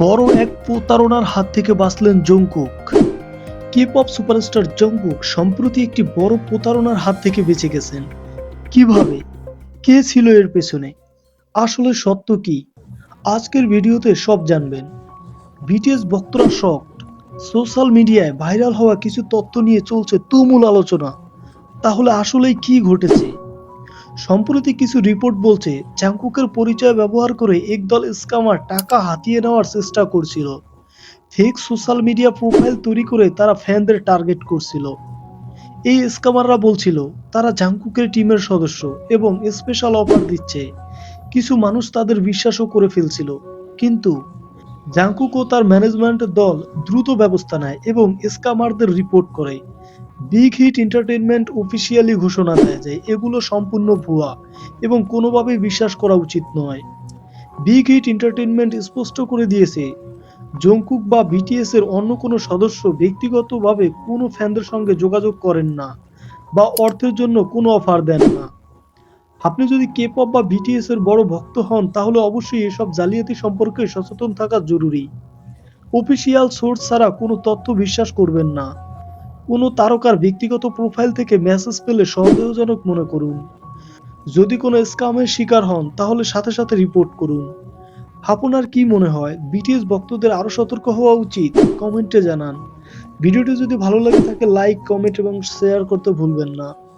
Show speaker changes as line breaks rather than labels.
বড় এক প্রতারণার হাত থেকে বাঁচলেন Jungkook. K pop superstar Jungkook সম্প্রতি একটি বড় প্রতারণার হাত থেকে বেঁচে গেছেন। কীভাবে? কে ছিল এর পেছনে? আসলে সত্য কি? আজকের ভিডিওতে সব জানবেন। বিটিএস ভক্তরা শক সোশ্যাল মিডিয়ায় ভাইরাল হওয়া কিছু তথ্য নিয়ে চলছে তুমুল আলোচনা। তাহলে আসলেই কি ঘটেছে? সম্প্রতি কিছু রিপোর্ট বলছে, জাংকুকের পরিচয় ব্যবহার করে একদল স্কামার টাকা হাতিয়ে নেওয়ার চেষ্টা করছিল। ফেক সোশ্যাল মিডিয়া প্রোফাইল তৈরি করে তারা ফ্যানদের টার্গেট করছিল। এই স্কামাররা বলছিল, তারা জাংকুকের টিমের সদস্য এবং স্পেশাল অফার দিচ্ছে। কিছু মানুষ তাদের বিশ্বাসও করে ফেলছিল। কিন্তু জাংকুক ও তার ম্যানেজমেন্ট দল দ্রুত ব্যবস্থা নেয় এবং স্কামারদের রিপোর্ট করে। বিগ হিট এন্টারটেনমেন্ট অফিসিয়ালি ঘোষণা দেয় যে এগুলো সম্পূর্ণ ভুয়া এবং কোনোভাবেই বিশ্বাস করা উচিত নয়। বিগ হিট এন্টারটেনমেন্ট স্পষ্ট করে দিয়েছে, জংকুক বা বিটিএস এর অন্য কোনো সদস্য ব্যক্তিগতভাবে কোনো ফ্যানদের সঙ্গে যোগাযোগ করেন না বা অর্থের জন্য কোনো অফার দেন না। আপনি যদি কে পপ বা বিটিএস এর বড় ভক্ত হন, তাহলে অবশ্যই এসব জালিয়াতি সম্পর্কে সচেতন থাকা জরুরি। অফিসিয়াল সোর্স ছাড়া কোনো তথ্য বিশ্বাস করবেন না। কোনো তারকার ব্যক্তিগত প্রোফাইল থেকে মেসেজ পেলে সন্দেহজনক মনে করুন। যদি কোনো স্কামের শিকার হন, তাহলে সাথে সাথে রিপোর্ট করুন। আপনার কি মনে হয়? বিটিএস ভক্তদের আরও সতর্ক হওয়া উচিত? কমেন্টে জানান। ভিডিওটি যদি ভালো লাগে থাকে লাইক কমেন্ট এবং শেয়ার করতে ভুলবেন না।